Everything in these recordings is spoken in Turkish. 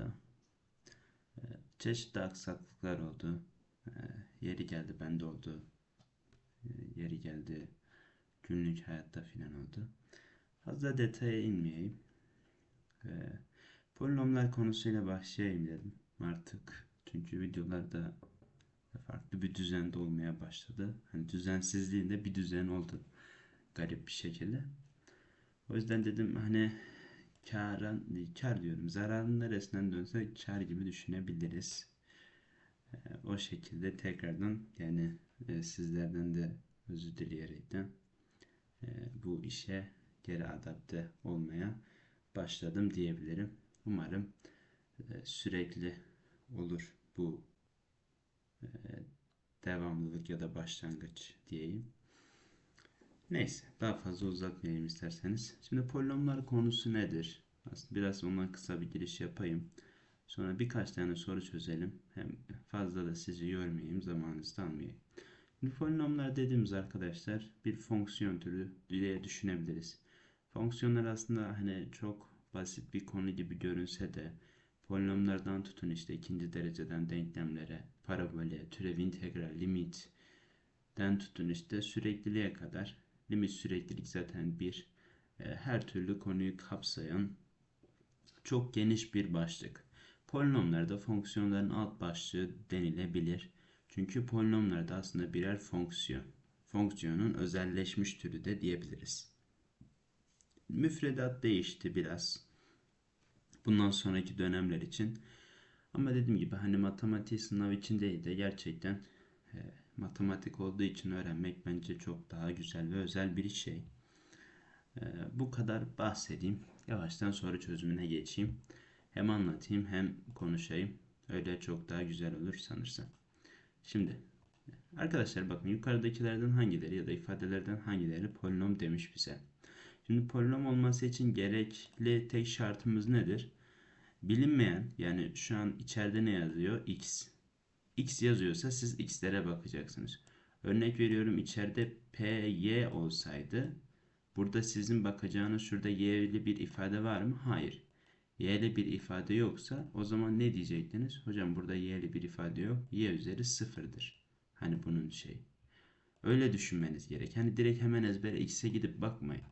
arada. Ee, çeşitli aksaklıklar oldu. Ee, yeri geldi bende oldu. Ee, yeri geldi günlük hayatta filan oldu. Fazla detaya inmeyeyim. Polinomlar konusuyla başlayayım dedim artık. Çünkü videolarda farklı bir düzende olmaya başladı. Hani düzensizliğinde bir düzen oldu. Garip bir şekilde. O yüzden dedim hani karın, kar diyorum zararın neresinden dönse kar gibi düşünebiliriz. Ee, o şekilde tekrardan yani e, sizlerden de özür dileyerekten e, bu işe geri adapte olmaya başladım diyebilirim. Umarım e, sürekli olur bu devamlılık ya da başlangıç diyeyim. Neyse daha fazla uzatmayayım isterseniz. Şimdi polinomlar konusu nedir? Aslında biraz ondan kısa bir giriş yapayım. Sonra birkaç tane soru çözelim. Hem fazla da sizi yormayayım, zamanınızı almayayım. Şimdi polinomlar dediğimiz arkadaşlar bir fonksiyon türü diye düşünebiliriz. Fonksiyonlar aslında hani çok basit bir konu gibi görünse de polinomlardan tutun işte ikinci dereceden denklemlere, parabole, türev integral, limitten tutun işte sürekliliğe kadar. Limit süreklilik zaten bir e, her türlü konuyu kapsayan çok geniş bir başlık. Polinomlar da fonksiyonların alt başlığı denilebilir. Çünkü polinomlar da aslında birer fonksiyon. Fonksiyonun özelleşmiş türü de diyebiliriz. Müfredat değişti biraz. Bundan sonraki dönemler için. Ama dediğim gibi hani matematik sınav için değil de gerçekten e, matematik olduğu için öğrenmek bence çok daha güzel ve özel bir şey. E, bu kadar bahsedeyim. Yavaştan soru çözümüne geçeyim. Hem anlatayım hem konuşayım. Öyle çok daha güzel olur sanırsam. Şimdi arkadaşlar bakın yukarıdakilerden hangileri ya da ifadelerden hangileri polinom demiş bize. Şimdi polinom olması için gerekli tek şartımız nedir? Bilinmeyen yani şu an içeride ne yazıyor? X. X yazıyorsa siz x'lere bakacaksınız. Örnek veriyorum içeride P, Y olsaydı burada sizin bakacağınız şurada Y'li bir ifade var mı? Hayır. Y'li bir ifade yoksa o zaman ne diyecektiniz? Hocam burada Y'li bir ifade yok. Y üzeri sıfırdır. Hani bunun şey. Öyle düşünmeniz gerek. Hani direkt hemen ezbere X'e gidip bakmayın.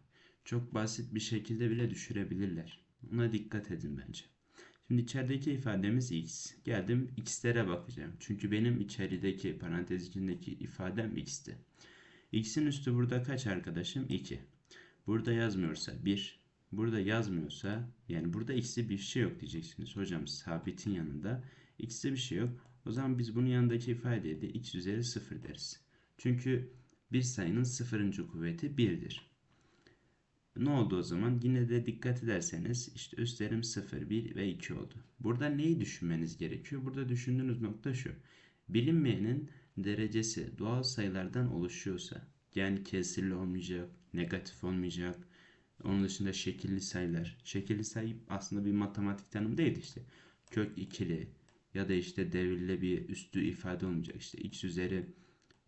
Çok basit bir şekilde bile düşürebilirler. Ona dikkat edin bence. Şimdi içerideki ifademiz x. Geldim x'lere bakacağım. Çünkü benim içerideki parantez içindeki ifadem x'ti. x'in üstü burada kaç arkadaşım? 2. Burada yazmıyorsa 1. Burada yazmıyorsa yani burada x'li bir şey yok diyeceksiniz. Hocam sabitin yanında x'li bir şey yok. O zaman biz bunun yanındaki ifadeye de x üzeri 0 deriz. Çünkü bir sayının sıfırıncı kuvveti 1'dir. Ne oldu o zaman? Yine de dikkat ederseniz işte üstlerim 0, 1 ve 2 oldu. Burada neyi düşünmeniz gerekiyor? Burada düşündüğünüz nokta şu. Bilinmeyenin derecesi doğal sayılardan oluşuyorsa yani kesirli olmayacak, negatif olmayacak, onun dışında şekilli sayılar. Şekilli sayı aslında bir matematik tanımı değil işte. Kök ikili ya da işte devirli bir üstü ifade olmayacak. İşte x üzeri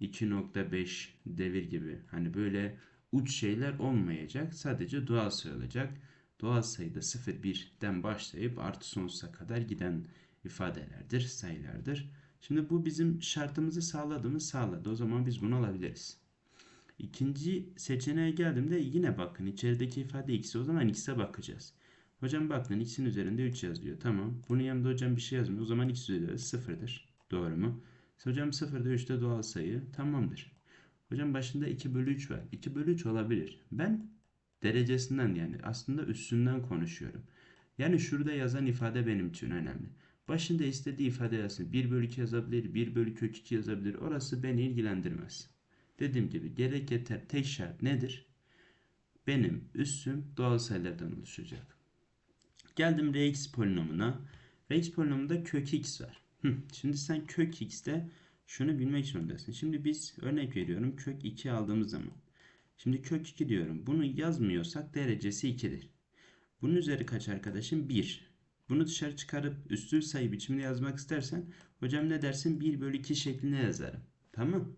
2.5 devir gibi. Hani böyle uç şeyler olmayacak. Sadece doğal sayı olacak. Doğal sayıda 0 1'den başlayıp artı sonsuza kadar giden ifadelerdir, sayılardır. Şimdi bu bizim şartımızı sağladığımız sağladı. O zaman biz bunu alabiliriz. İkinci seçeneğe geldiğimde yine bakın içerideki ifade x. O zaman x'e bakacağız. Hocam bakın x'in üzerinde 3 yazıyor. Tamam. Bunun yanında hocam bir şey yazmıyor. O zaman x üzeri 0'dır. Doğru mu? Hocam 0'da 3'te doğal sayı. Tamamdır. Hocam başında 2 bölü 3 var. 2 bölü 3 olabilir. Ben derecesinden yani aslında üstünden konuşuyorum. Yani şurada yazan ifade benim için önemli. Başında istediği ifade yazsın. 1 bölü 2 yazabilir, 1 bölü kök 2 yazabilir. Orası beni ilgilendirmez. Dediğim gibi gerek yeter tek şart nedir? Benim üssüm doğal sayılardan oluşacak. Geldim Rx polinomuna. Rx polinomunda kök x var. Şimdi sen kök x'te şunu bilmek zorundasın. Şimdi biz örnek veriyorum kök 2 aldığımız zaman. Şimdi kök 2 diyorum. Bunu yazmıyorsak derecesi 2'dir. Bunun üzeri kaç arkadaşım? 1. Bunu dışarı çıkarıp üstü sayı biçiminde yazmak istersen hocam ne dersin? 1 bölü 2 şeklinde yazarım. Tamam.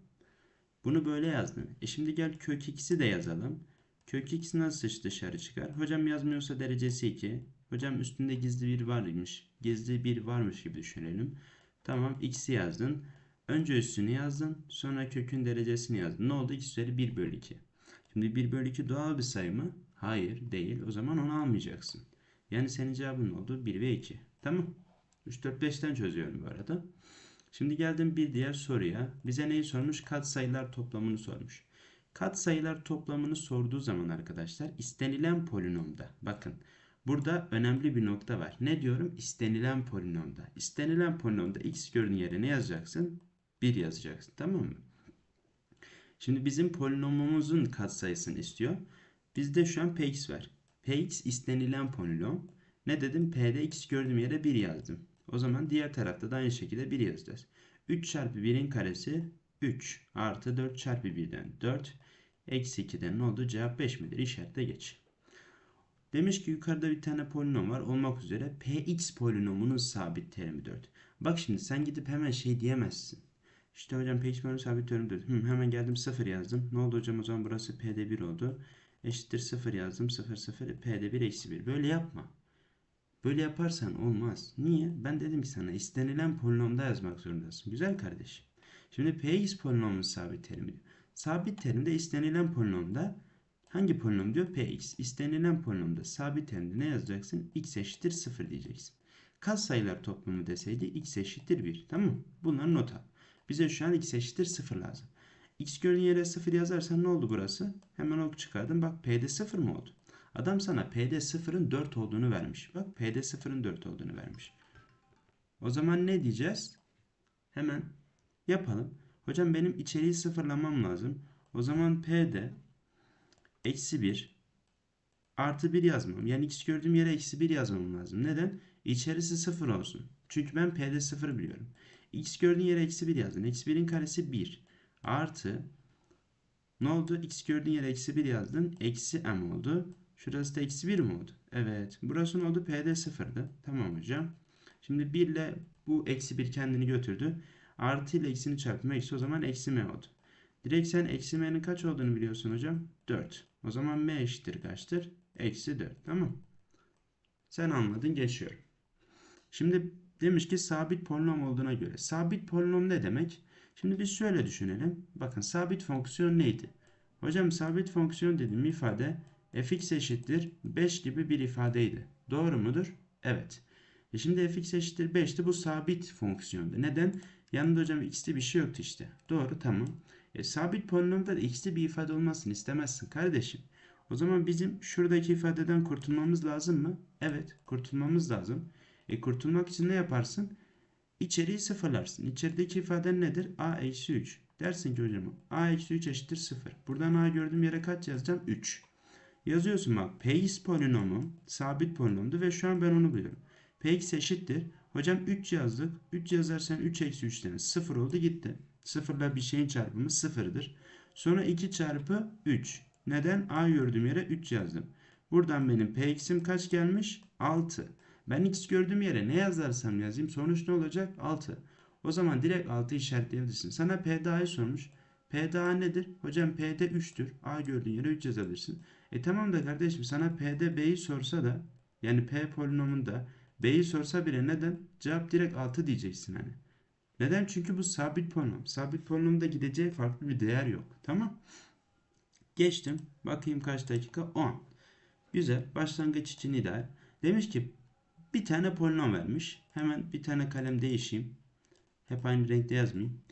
Bunu böyle yazdım. E şimdi gel kök x'i de yazalım. Kök x nasıl dışarı çıkar? Hocam yazmıyorsa derecesi 2. Hocam üstünde gizli bir varmış. Gizli bir varmış gibi düşünelim. Tamam x'i yazdın. Önce üstünü yazdın. Sonra kökün derecesini yazdın. Ne oldu? x üzeri 1 bölü 2. Şimdi 1 bölü 2 doğal bir sayı mı? Hayır değil. O zaman onu almayacaksın. Yani senin cevabın ne oldu? 1 ve 2. Tamam. 3, 4, 5'ten çözüyorum bu arada. Şimdi geldim bir diğer soruya. Bize neyi sormuş? Katsayılar toplamını sormuş. Katsayılar toplamını sorduğu zaman arkadaşlar istenilen polinomda bakın burada önemli bir nokta var. Ne diyorum? İstenilen polinomda. İstenilen polinomda x gördüğün yere ne yazacaksın? 1 yazacaksın. Tamam mı? Şimdi bizim polinomumuzun katsayısını istiyor. Bizde şu an px var. px istenilen polinom. Ne dedim? P'de x gördüğüm yere 1 yazdım. O zaman diğer tarafta da aynı şekilde 1 yazacağız. 3 çarpı 1'in karesi 3 artı 4 çarpı 1'den 4 eksi 2'den ne oldu? Cevap 5 midir? İşaretle geç. Demiş ki yukarıda bir tane polinom var olmak üzere px polinomunun sabit terimi 4. Bak şimdi sen gidip hemen şey diyemezsin. İşte hocam px polinomu sabit terimi 4. Hı, hemen geldim 0 yazdım. Ne oldu hocam o zaman burası p'de 1 oldu. Eşittir 0 yazdım. 0 0 p'de 1 eksi 1. Böyle yapma. Böyle yaparsan olmaz. Niye? Ben dedim ki sana istenilen polinomda yazmak zorundasın. Güzel kardeşim. Şimdi px polinomun sabit terimi. Sabit terimde istenilen polinomda hangi polinom diyor? px. İstenilen polinomda sabit terimde ne yazacaksın? x eşittir 0 diyeceksin. Kas sayılar toplamı deseydi x eşittir 1. Tamam Bunları not al. Bize şu an x eşittir 0 lazım. x gördüğün yere 0 yazarsan ne oldu burası? Hemen ok çıkardım. Bak p'de 0 mı oldu? Adam sana P'de 0'ın 4 olduğunu vermiş. Bak P'de 0'ın 4 olduğunu vermiş. O zaman ne diyeceğiz? Hemen yapalım. Hocam benim içeriği sıfırlamam lazım. O zaman P'de eksi 1 artı 1 yazmam. Yani x gördüğüm yere eksi 1 yazmam lazım. Neden? İçerisi 0 olsun. Çünkü ben P'de 0 biliyorum. x gördüğün yere eksi 1 yazdın. Eksi 1'in karesi 1 artı ne oldu? x gördüğün yere eksi 1 yazdın. Eksi m oldu. Şurası da eksi 1 mi oldu? Evet. Burası ne oldu? P'de 0'dı. Tamam hocam. Şimdi 1 ile bu eksi 1 kendini götürdü. Artı ile eksini çarpma eksi o zaman eksi m oldu. Direkt sen eksi m'nin kaç olduğunu biliyorsun hocam? 4. O zaman m eşittir kaçtır? Eksi 4. Tamam. Sen anladın geçiyorum. Şimdi demiş ki sabit polinom olduğuna göre. Sabit polinom ne demek? Şimdi biz şöyle düşünelim. Bakın sabit fonksiyon neydi? Hocam sabit fonksiyon dediğim ifade fx eşittir 5 gibi bir ifadeydi. Doğru mudur? Evet. E şimdi fx eşittir 5'ti bu sabit fonksiyondu. Neden? Yanında hocam x'li bir şey yoktu işte. Doğru tamam. E, sabit polinomda da x'li bir ifade olmasını istemezsin kardeşim. O zaman bizim şuradaki ifadeden kurtulmamız lazım mı? Evet kurtulmamız lazım. E kurtulmak için ne yaparsın? İçeriği sıfırlarsın. İçerideki ifade nedir? a eksi 3. Dersin ki hocam a eksi 3 eşittir 0. Buradan a gördüğüm yere kaç yazacağım? 3. Yazıyorsun bak px polinomu sabit polinomdu ve şu an ben onu biliyorum. px eşittir. Hocam 3 yazdık. 3 yazarsan 3 eksi 3'ten 0 oldu gitti. 0 ile bir şeyin çarpımı 0'dır. Sonra 2 çarpı 3. Neden? A gördüğüm yere 3 yazdım. Buradan benim px'im kaç gelmiş? 6. Ben x gördüğüm yere ne yazarsam yazayım sonuç ne olacak? 6. O zaman direkt 6 işaretleyebilirsin. Sana PDA'yı sormuş. PDA nedir? Hocam PD 3'tür. A gördüğün yere 3 yazabilirsin. E tamam da kardeşim sana P'de B'yi sorsa da yani P polinomunda B'yi sorsa bile neden? Cevap direkt 6 diyeceksin hani. Neden? Çünkü bu sabit polinom. Sabit polinomda gideceği farklı bir değer yok. Tamam. Geçtim. Bakayım kaç dakika? 10. Güzel. Başlangıç için ideal. Demiş ki bir tane polinom vermiş. Hemen bir tane kalem değişeyim. Hep aynı renkte yazmayayım.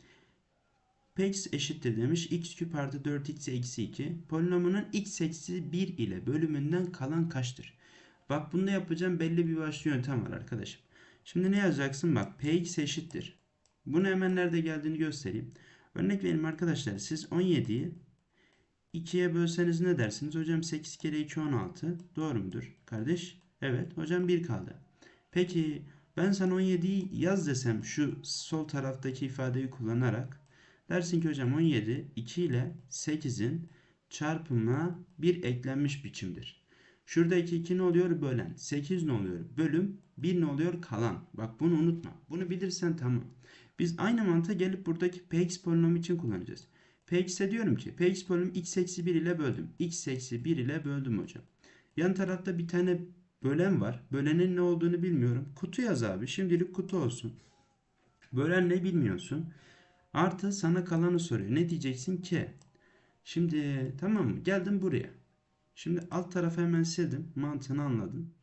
Px eşittir demiş. x küp artı 4x eksi 2. Polinomunun x eksi 1 ile bölümünden kalan kaçtır? Bak bunda yapacağım belli bir başlı yöntem var arkadaşım. Şimdi ne yazacaksın? Bak px eşittir. Bunu hemen nerede geldiğini göstereyim. Örnek vereyim arkadaşlar. Siz 17'yi 2'ye bölseniz ne dersiniz? Hocam 8 kere 2 16. Doğru mudur? Kardeş? Evet. Hocam 1 kaldı. Peki ben sana 17'yi yaz desem şu sol taraftaki ifadeyi kullanarak dersin ki hocam 17 2 ile 8'in çarpımına bir eklenmiş biçimdir. Şuradaki 2 ne oluyor? Bölen. 8 ne oluyor? Bölüm. 1 ne oluyor? Kalan. Bak bunu unutma. Bunu bilirsen tamam. Biz aynı mantığı gelip buradaki px polinomu için kullanacağız. px'e diyorum ki px polinom x eksi 1 ile böldüm. x eksi 1 ile böldüm hocam. Yan tarafta bir tane Bölen var. Bölenin ne olduğunu bilmiyorum. Kutu yaz abi. Şimdilik kutu olsun. Bölen ne bilmiyorsun. Artı sana kalanı soruyor. Ne diyeceksin ki? Şimdi tamam mı? Geldim buraya. Şimdi alt tarafı hemen sildim. Mantığını anladım.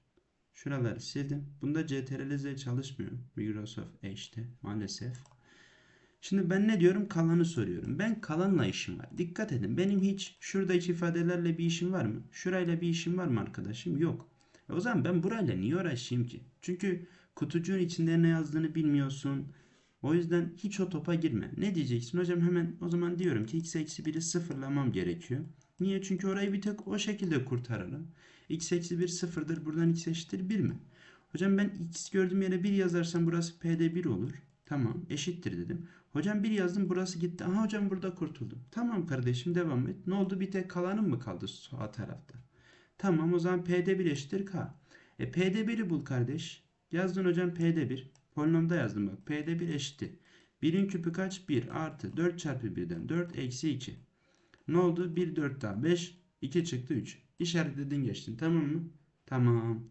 Şuraları sildim. Bunda CTRL-Z çalışmıyor. Microsoft Edge'de maalesef. Şimdi ben ne diyorum? Kalanı soruyorum. Ben kalanla işim var. Dikkat edin. Benim hiç şuradaki ifadelerle bir işim var mı? Şurayla bir işim var mı arkadaşım? Yok. E o zaman ben burayla niye uğraşayım ki? Çünkü kutucuğun içinde ne yazdığını bilmiyorsun. O yüzden hiç o topa girme. Ne diyeceksin? Hocam hemen o zaman diyorum ki x eksi 1'i sıfırlamam gerekiyor. Niye? Çünkü orayı bir tek o şekilde kurtaralım. x eksi 1 sıfırdır. Buradan x eşittir 1 mi? Hocam ben x gördüğüm yere 1 yazarsam burası p'de 1 olur. Tamam eşittir dedim. Hocam 1 yazdım burası gitti. Aha hocam burada kurtuldum. Tamam kardeşim devam et. Ne oldu bir tek kalanım mı kaldı sağ tarafta? Tamam o zaman p'de 1 eşittir k. E p'de 1'i bul kardeş. Yazdın hocam p'de 1. Polinomda yazdım bak. P'de 1 eşittir. 1'in küpü kaç? 1 artı 4 çarpı 1'den 4 eksi 2. Ne oldu? 1 4 daha 5 2 çıktı 3. İşaretledin geçtin tamam mı? Tamam.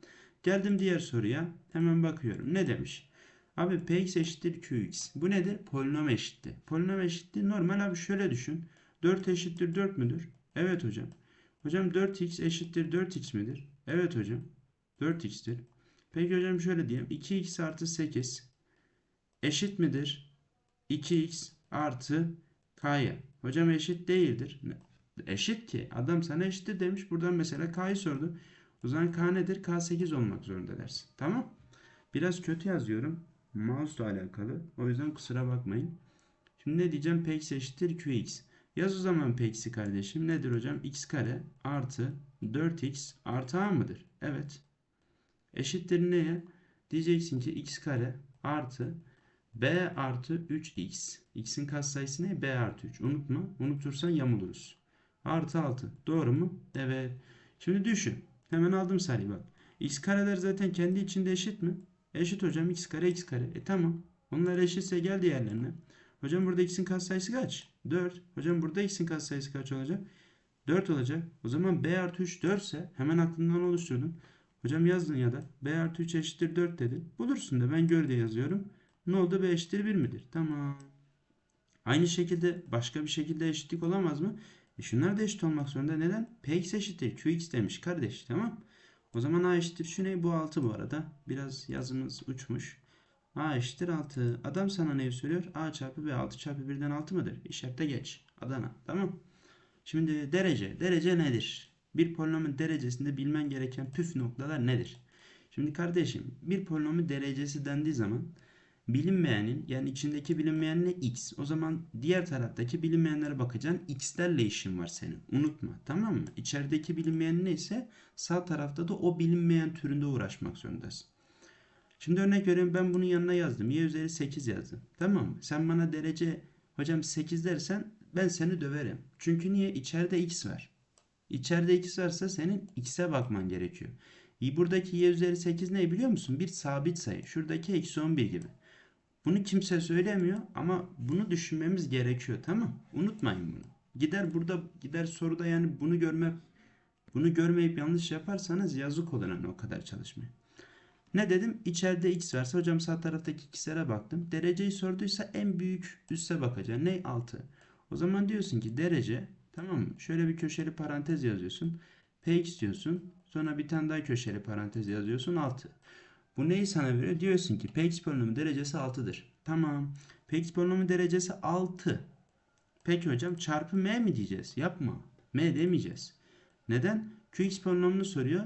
Geldim diğer soruya. Hemen bakıyorum. Ne demiş? Abi px eşittir qx. Bu nedir? Polinom eşittir. Polinom eşittir. Normal abi şöyle düşün. 4 eşittir 4 müdür? Evet hocam. Hocam 4x eşittir 4x midir? Evet hocam. 4x'tir. Peki hocam şöyle diyeyim. 2x artı 8 eşit midir? 2x artı k'ya. Hocam eşit değildir. Eşit ki. Adam sana eşittir demiş. Buradan mesela k'yı sordu. O zaman k nedir? k 8 olmak zorunda dersin. Tamam. Biraz kötü yazıyorum. Mouse alakalı. O yüzden kusura bakmayın. Şimdi ne diyeceğim? px eşittir qx. Yaz o zaman px'i kardeşim. Nedir hocam? x kare artı 4x artı a mıdır? Evet. Eşittir neye? Diyeceksin ki x kare artı b artı 3x. x'in katsayısı ne? b artı 3. Unutma. Unutursan yamuluruz. Artı 6. Doğru mu? Evet. Şimdi düşün. Hemen aldım sayıyı bak. x kareler zaten kendi içinde eşit mi? Eşit hocam. x kare x kare. E tamam. Onlar eşitse gel diğerlerine. Hocam burada x'in katsayısı kaç? 4. Hocam burada x'in katsayısı kaç olacak? 4 olacak. O zaman b artı 3 4 ise hemen aklından oluşturdun. Hocam yazdın ya da b artı 3 eşittir 4 dedin. Bulursun da ben gör diye yazıyorum. Ne oldu? b eşittir 1 midir? Tamam. Aynı şekilde başka bir şekilde eşitlik olamaz mı? E şunlar da eşit olmak zorunda. Neden? px eşittir qx demiş kardeş. Tamam. O zaman a eşittir şu ne? Bu 6 bu arada. Biraz yazımız uçmuş. a eşittir 6. Adam sana neyi söylüyor? a çarpı b 6 çarpı 1'den 6 mıdır? İşarete geç. Adana. Tamam. Şimdi derece. Derece nedir? Bir polinomun derecesinde bilmen gereken püf noktalar nedir? Şimdi kardeşim bir polinomun derecesi dendiği zaman bilinmeyenin yani içindeki bilinmeyen ne x. O zaman diğer taraftaki bilinmeyenlere bakacaksın. x'lerle işin var senin. Unutma tamam mı? İçerideki bilinmeyen neyse sağ tarafta da o bilinmeyen türünde uğraşmak zorundasın. Şimdi örnek veriyorum ben bunun yanına yazdım. y üzeri 8 yazdım. Tamam mı? Sen bana derece hocam 8 dersen ben seni döverim. Çünkü niye? İçeride x var. İçeride x varsa senin x'e bakman gerekiyor. Buradaki y üzeri 8 ne biliyor musun? Bir sabit sayı. Şuradaki eksi 11 gibi. Bunu kimse söylemiyor ama bunu düşünmemiz gerekiyor tamam Unutmayın bunu. Gider burada gider soruda yani bunu görme bunu görmeyip yanlış yaparsanız yazık olur hani o kadar çalışmaya. Ne dedim? İçeride x varsa hocam sağ taraftaki x'lere baktım. Dereceyi sorduysa en büyük üste bakacağım. Ne? 6. O zaman diyorsun ki derece tamam mı? Şöyle bir köşeli parantez yazıyorsun. px diyorsun. Sonra bir tane daha köşeli parantez yazıyorsun 6. Bu neyi sana veriyor? Diyorsun ki px polinomu derecesi 6'dır. Tamam. px polinomu derecesi 6. Peki hocam çarpı m mi diyeceğiz? Yapma. m demeyeceğiz. Neden? qx polinomunu soruyor.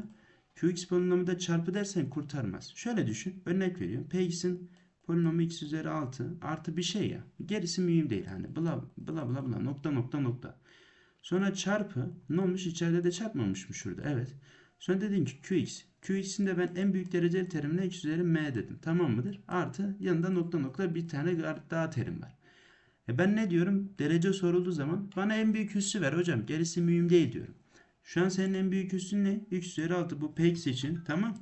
qx polinomu da çarpı dersen kurtarmaz. Şöyle düşün. Örnek veriyorum. px'in polinomu x üzeri 6 artı bir şey ya. Gerisi mühim değil. Hani bla bla bla bla nokta nokta nokta. Sonra çarpı ne olmuş? İçeride de çarpmamış mı şurada? Evet. Sonra dedim ki qx. qx'in de ben en büyük dereceli terimine x üzeri m dedim. Tamam mıdır? Artı yanında nokta nokta bir tane daha terim var. E ben ne diyorum? Derece sorulduğu zaman bana en büyük üssü ver hocam. Gerisi mühim değil diyorum. Şu an senin en büyük üssün ne? x üzeri 6 bu px için. Tamam.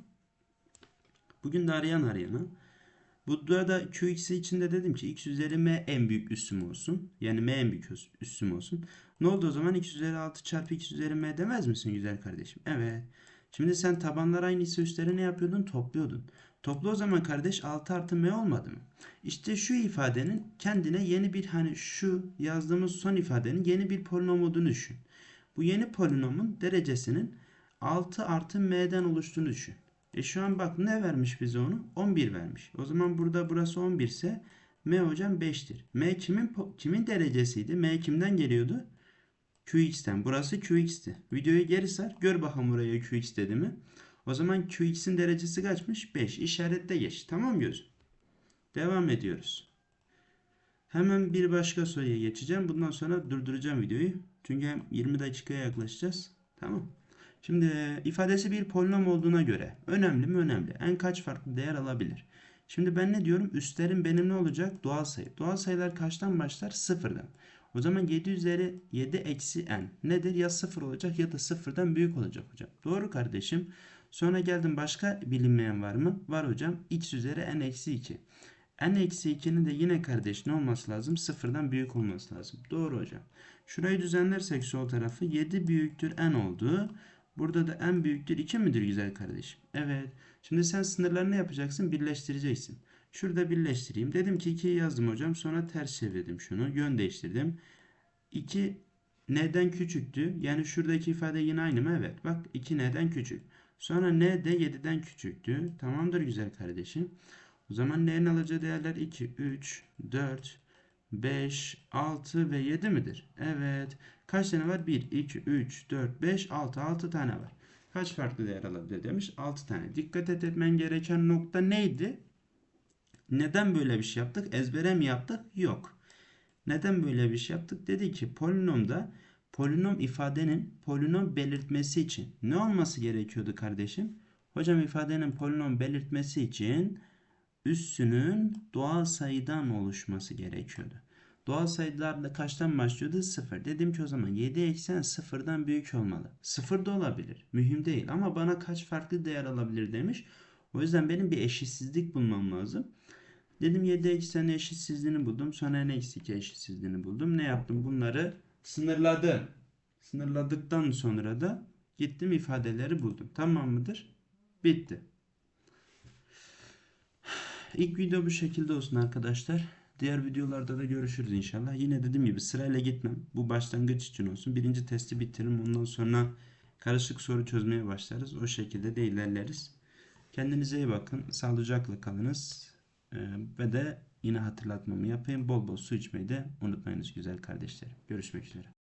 Bugün de arayan arayana. Bu da qx için de dedim ki x üzeri m en büyük üssüm olsun. Yani m en büyük üssüm olsun. Ne oldu o zaman? x üzeri 6 çarpı x üzeri m demez misin güzel kardeşim? Evet. Şimdi sen tabanlar aynıysa üstleri ne yapıyordun? Topluyordun. Toplu o zaman kardeş 6 artı m olmadı mı? İşte şu ifadenin kendine yeni bir hani şu yazdığımız son ifadenin yeni bir polinom olduğunu düşün. Bu yeni polinomun derecesinin 6 artı m'den oluştuğunu düşün. E şu an bak ne vermiş bize onu? 11 vermiş. O zaman burada burası 11 ise m hocam 5'tir. m kimin kimin derecesiydi? m kimden geliyordu? qx'ten. Burası qx'ti. Videoyu geri sar. Gör bakalım buraya qx dedi mi? O zaman qx'in derecesi kaçmış? 5. İşaretle geç. Tamam gözüm. Devam ediyoruz. Hemen bir başka soruya geçeceğim. Bundan sonra durduracağım videoyu. Çünkü hem 20 dakikaya yaklaşacağız. Tamam. Şimdi e, ifadesi bir polinom olduğuna göre önemli mi önemli. En kaç farklı değer alabilir? Şimdi ben ne diyorum? Üstlerin benim ne olacak? Doğal sayı. Doğal sayılar kaçtan başlar? Sıfırdan. O zaman 7 üzeri 7 eksi n nedir? Ya sıfır olacak ya da sıfırdan büyük olacak hocam. Doğru kardeşim. Sonra geldim başka bilinmeyen var mı? Var hocam. x üzeri n eksi 2. n eksi 2'nin de yine kardeş ne olması lazım? Sıfırdan büyük olması lazım. Doğru hocam. Şurayı düzenlersek sol tarafı 7 büyüktür n oldu. Burada da n büyüktür 2 midir güzel kardeşim? Evet. Şimdi sen sınırlarını yapacaksın? Birleştireceksin. Şurada birleştireyim. Dedim ki 2'yi yazdım hocam. Sonra ters çevirdim şunu. Yön değiştirdim. 2 n'den küçüktü. Yani şuradaki ifade yine aynı mı? Evet. Bak 2 n'den küçük. Sonra n de 7'den küçüktü. Tamamdır güzel kardeşim. O zaman n'nin alacağı değerler 2, 3, 4, 5, 6 ve 7 midir? Evet. Kaç tane var? 1, 2, 3, 4, 5, 6. 6 tane var. Kaç farklı değer alabilir demiş? 6 tane. Dikkat et etmen gereken nokta neydi? Neden böyle bir şey yaptık? Ezbere mi yaptık? Yok. Neden böyle bir şey yaptık? Dedi ki polinomda polinom ifadenin polinom belirtmesi için ne olması gerekiyordu kardeşim? Hocam ifadenin polinom belirtmesi için üssünün doğal sayıdan oluşması gerekiyordu. Doğal sayılarla kaçtan başlıyordu? 0. Dedim ki o zaman 7 eksen sıfırdan büyük olmalı. 0 da olabilir. Mühim değil ama bana kaç farklı değer alabilir demiş. O yüzden benim bir eşitsizlik bulmam lazım. Dedim 7 eksen eşitsizliğini buldum. Sonra n eksi 2 eşitsizliğini buldum. Ne yaptım? Bunları sınırladım. Sınırladıktan sonra da gittim ifadeleri buldum. Tamam mıdır? Bitti. İlk video bu şekilde olsun arkadaşlar. Diğer videolarda da görüşürüz inşallah. Yine dediğim gibi sırayla gitmem. Bu başlangıç için olsun. Birinci testi bitiririm. Ondan sonra karışık soru çözmeye başlarız. O şekilde de ilerleriz. Kendinize iyi bakın. Sağlıcakla kalınız. Ee, ve de yine hatırlatmamı yapayım. Bol bol su içmeyi de unutmayınız güzel kardeşlerim. Görüşmek üzere.